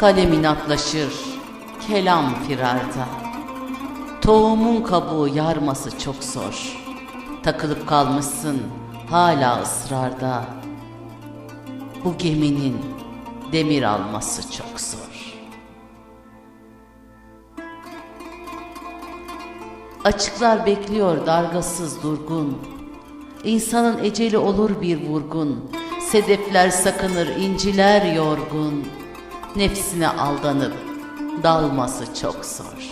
Kalem inatlaşır, kelam firarda. Tohumun kabuğu yarması çok zor. Takılıp kalmışsın hala ısrarda. Bu geminin demir alması çok zor. Açıklar bekliyor dargasız durgun. İnsanın eceli olur bir vurgun. Sedefler sakınır inciler yorgun. Nefsine aldanıp dalması çok zor.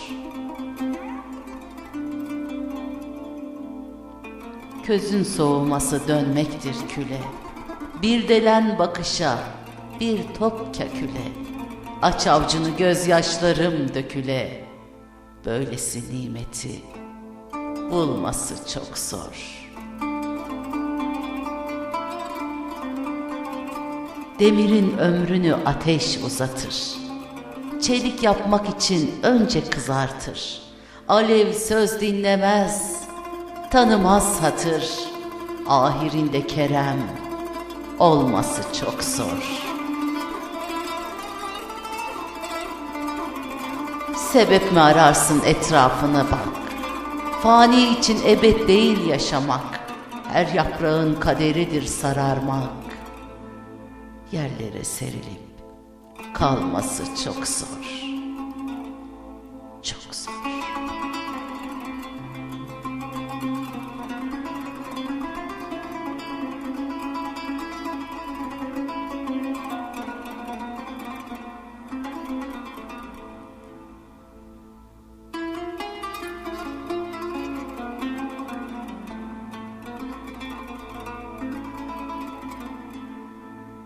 Közün soğuması dönmektir küle. Bir delen bakışa, bir top kaküle. Aç avcını gözyaşlarım döküle. Böylesi nimeti bulması çok zor. Demirin ömrünü ateş uzatır. Çelik yapmak için önce kızartır. Alev söz dinlemez, tanımaz hatır. Ahirinde kerem olması çok zor. Sebep mi ararsın etrafına bak. Fani için ebed değil yaşamak. Her yaprağın kaderidir sararmak. Yerlere serilip kalması çok zor.